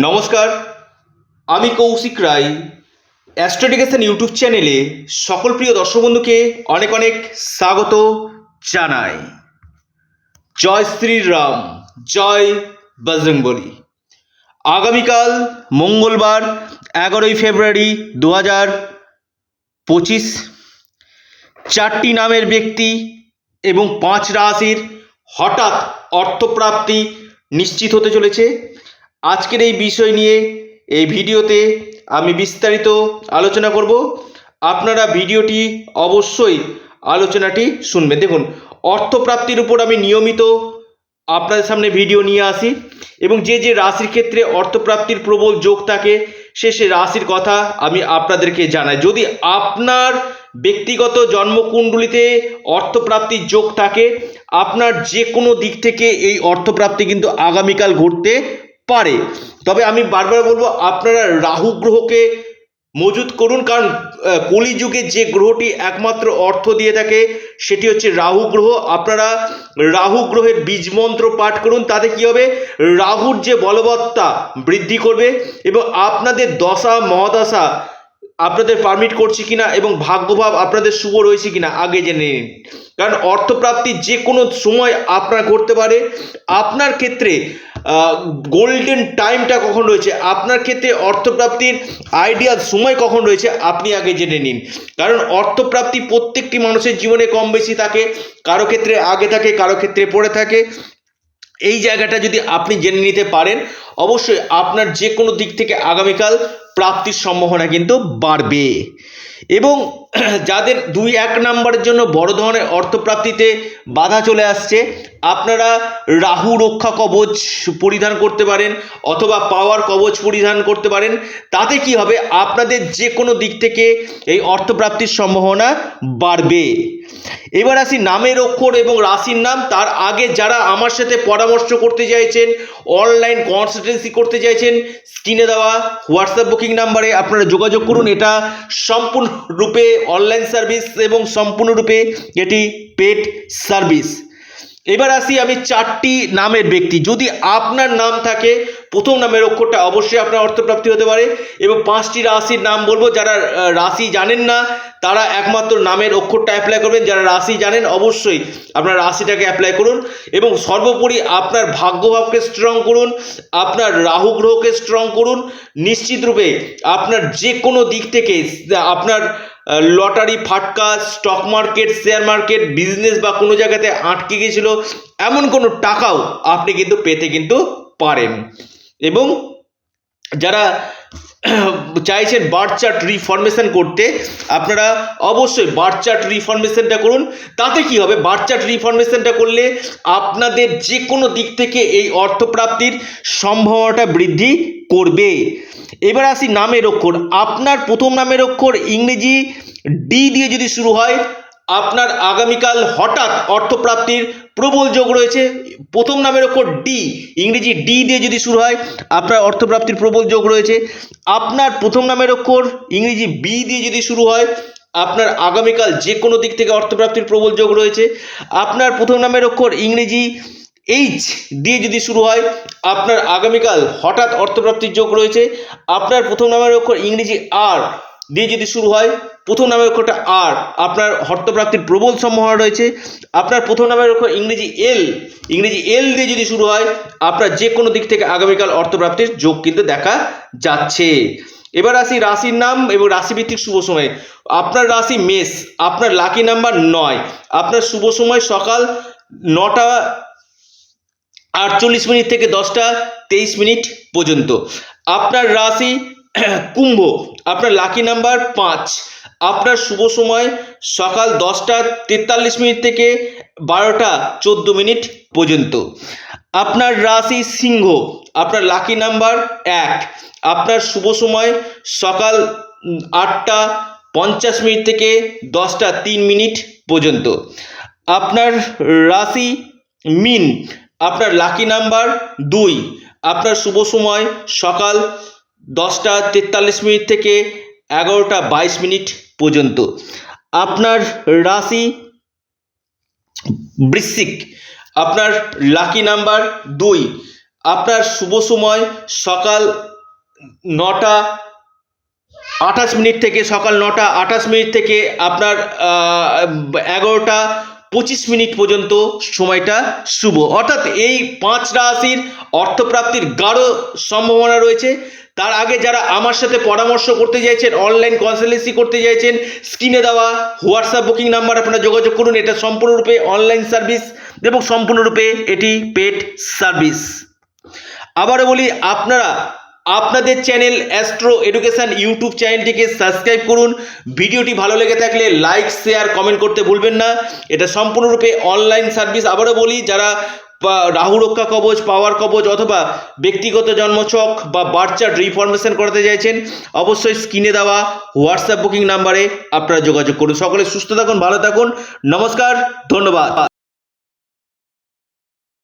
নমস্কার, আমি কৌশিক রায় অ্যাস্ট্রোডিকেশন ইউটিউব চ্যানেলে সকল প্রিয় দর্শক বন্ধুকে অনেক অনেক স্বাগত জানাই। জয় শ্রীরাম, জয় বজরংবলী। আগামীকাল মঙ্গলবার, এগারোই ফেব্রুয়ারি দু হাজার পঁচিশ। চারটি নামের ব্যক্তি এবং পাঁচ রাশির হঠাৎ অর্থপ্রাপ্তি নিশ্চিত হতে চলেছে। আজকের এই বিষয় নিয়ে, এই ভিডিওতে আমি বিস্তারিত আলোচনা করব। আপনারা ভিডিওটি অবশ্যই আলোচনাটি শুনবেন। দেখুন, অর্থপ্রাপ্তির উপর আমি নিয়মিত আপনাদের সামনে ভিডিও নিয়ে আসি এবং যে যে রাশির ক্ষেত্রে অর্থপ্রাপ্তির প্রবল যোগ থাকে, সে সে রাশির কথা আমি আপনাদেরকে জানাই। যদি আপনার ব্যক্তিগত জন্মকুণ্ডলিতে অর্থপ্রাপ্তির যোগ থাকে, আপনার যে কোনো দিক থেকে এই অর্থপ্রাপ্তি কিন্তু আগামীকাল ঘটতে পারে। তবে আমি বারবার বলব, আপনারা রাহু গ্রহকে মজুত করুন, কারণ কলিযুগে যে গ্রহটি একমাত্র অর্থ দিয়ে থাকে, সেটি হচ্ছে রাহু গ্রহ। আপনারা রাহু গ্রহের বীজ মন্ত্র পাঠ করুন, তাতে কি হবে? রাহুর যে বলবত্তা বৃদ্ধি করবে এবং আপনাদের দশা, মহাদশা আপনাদের পারমিট করছে কিনা এবং ভাগ্যভাব আপনাদের শুভ রয়েছে কিনা, আগে জেনে নিন। কারণ অর্থপ্রাপ্তি যে কোনো সময় আপনার করতে পারে। আপনার ক্ষেত্রে গোল্ডেন টাইমটা কখন রয়েছে? আপনার ক্ষেত্রে অর্থপ্রাপ্তির আইডিয়াল সময় কখন রয়েছে? আপনি আগে জেনে নিন। কারণ অর্থপ্রাপ্তি প্রত্যেকটি মানুষের জীবনে কম বেশি থাকে, কারও ক্ষেত্রে আগে থাকে, কারও ক্ষেত্রে পড়ে থাকে। এই জায়গাটা যদি আপনি জেনে নিতে পারেন, অবশ্যই আপনার যে কোনো দিক থেকে আগামীকাল প্রাপ্তির সম্ভাবনা কিন্তু বাড়বে। এবং যাদের দুই এক নাম্বারের জন্য বড় ধরনের অর্থপ্রাপ্তিতে বাধা চলে আসছে, আপনারা রাহু রক্ষা কবচ পরিধান করতে পারেন অথবা পাওয়ার কবচ পরিধান করতে পারেন। তাতে কি হবে? আপনাদের যে কোনো দিক থেকে এই অর্থপ্রাপ্তির সম্ভাবনা বাড়বে। এবার আসি নামের অক্ষর এবং রাশির নাম। তার আগে যারা আমার সাথে পরামর্শ করতে চাইছেন, অনলাইন কনসালটেন্সি করতে চাইছেন, স্ক্রিনে দেওয়া হোয়াটসঅ্যাপ বুকিং নাম্বারে আপনারা যোগাযোগ করুন। এটা সম্পূর্ণরূপে অনলাইন সার্ভিস এবং সম্পূর্ণরূপে এটি পেড সার্ভিস এবার আসি আমি চারটি নামের ব্যক্তি। যদি আপনার নাম থাকে, প্রথম নামের অক্ষরটা অবশ্যই আপনার অর্থপ্রাপ্তি হতে পারে এবং পাঁচটি রাশির নাম বলব। যারা রাশি জানেন না, তারা একমাত্র নামের অক্ষরটা অ্যাপ্লাই করবেন। যারা রাশি জানেন, অবশ্যই আপনার রাশিটাকে অ্যাপ্লাই করুন এবং সর্বোপরি আপনার ভাগ্যভাবকে স্ট্রং করুন, আপনার রাহু গ্রহকে স্ট্রং করুন। নিশ্চিতরূপে আপনার যে কোনো দিক থেকে, আপনার লটারি, ফাটকা stock market share market business বা কোনো জায়গাতে আটকে গিয়েছিল, এমন কোনো টাকাও আপনি কিন্তু পেতে কিন্তু পারেন। এবং যারা চাইছেন বার্থ চার্ট রিফরমেশন করতে, আপনারা অবশ্যই বার্থ চার্ট রিফরমেশনটা করুন। তাতে কি হবে? বার্থ চার্ট রিফরমেশনটা করলে আপনাদের যে কোনো দিক থেকে এই অর্থপ্রাপ্তির সম্ভাবনাটা বৃদ্ধি করবে। এবার আসি নামের অক্ষর। আপনার প্রথম নামের অক্ষর ইংরেজি ডি দিয়ে যদি শুরু হয়, আপনার আগামীকাল হঠাৎ অর্থপ্রাপ্তির প্রবল যোগ রয়েছে। প্রথম নামের অক্ষর ডি ইংরেজি ডি দিয়ে যদি শুরু হয়, আপনার অর্থপ্রাপ্তির প্রবল যোগ রয়েছে। আপনার প্রথম নামের অক্ষর ইংরেজি বি দিয়ে যদি শুরু হয়, আপনার আগামীকাল যে কোনো দিক থেকে অর্থপ্রাপ্তির প্রবল যোগ রয়েছে। আপনার প্রথম নামের অক্ষর ইংরেজি এইচ দিয়ে যদি শুরু হয়, আপনার আগামীকাল হঠাৎ অর্থপ্রাপ্তির যোগ রয়েছে। আপনার প্রথম নামের অক্ষর ইংরেজি আর দিয়ে যদি শুরু হয় প্রথম নামের অক্ষরটা আর, আপনার অর্থপ্রাপ্তির প্রবল সম্ভাবনা রয়েছে। আপনার প্রথম নামের অক্ষর ইংরেজি এল ইংরেজি এল দিয়ে যদি শুরু হয়, আপনার যে কোনো দিক থেকে আগামীকাল অর্থপ্রাপ্তির যোগ কিন্তু দেখা যাচ্ছে। এবার আসি রাশির নাম এবং রাশিভিত্তিক শুভ সময়। আপনার রাশি মেষ, আপনার লাকি নাম্বার নয়। আপনার শুভ সময় সকাল নটা আটচল্লিশ মিনিট থেকে দশটা তেইশ মিনিট পর্যন্ত। আপনার রাশি কুম্ভ, আপনার লাকি নাম্বার পাঁচ। আপনার শুভ সময় সকাল দশটা তেতাল্লিশ মিনিট থেকে বারোটা চোদ্দ মিনিট পর্যন্ত। আপনার রাশি সিংহ, আপনার লাকি নাম্বার এক। আপনার শুভ সময় সকাল আটটা পঞ্চাশ মিনিট থেকে দশটা তিন মিনিট পর্যন্ত। আপনার রাশি মিন, আপনার লাকি নাম্বার দুই। আপনার শুভ সময় সকাল দশটা তেতাল্লিশ মিনিট থেকে এগারোটা বাইশ মিনিট পর্যন্ত। আপনার রাশি বৃশ্চিক, আপনার লাকি নাম্বার দুই। আপনার শুভ সময় সকাল নটা আঠাশ মিনিট থেকে, সকাল নটা আঠাশ মিনিট থেকে আপনার এগারোটা পঁচিশ মিনিট পর্যন্ত সময়টা শুভ। অর্থাৎ এই পাঁচ রাশির অর্থপ্রাপ্তির গাঢ় সম্ভাবনা রয়েছে। তার আগে যারা আমার সাথে পরামর্শ করতে চাইছেন অনলাইন কনসালটেন্সি করতে চাইছেন স্ক্রিনে দেওয়া হোয়াটসঅ্যাপ বুকিং নাম্বার আপনারা যোগাযোগ করুন। এটা সম্পূর্ণরূপে অনলাইন সার্ভিস এবং সম্পূর্ণরূপে এটি পেড সার্ভিস আবারও বলি, আপনারা আপনাদের চ্যানেল অ্যাস্ট্রো এডুকেশন ইউটিউব চ্যানেলটিকে সাবস্ক্রাইব করুন। ভিডিওটি ভালো লেগে থাকলে লাইক শেয়ার কমেন্ট করতে ভুলবেন না। এটা সম্পূর্ণরূপে অনলাইন সার্ভিস আবারও বলি, যারা বা- রাহু রক্ষা কবচ, পাওয়ার কবচ অথবা ব্যক্তিগত জন্মছক বা বার্চার্ট রিফরমেশন করাতে চাইছেন, অবশ্যই স্ক্রিনে দেওয়া হোয়াটসঅ্যাপ বুকিং নাম্বারে আপনারা যোগাযোগ করুন। সকলে সুস্থ থাকুন, ভালো থাকুন। নমস্কার, ধন্যবাদ।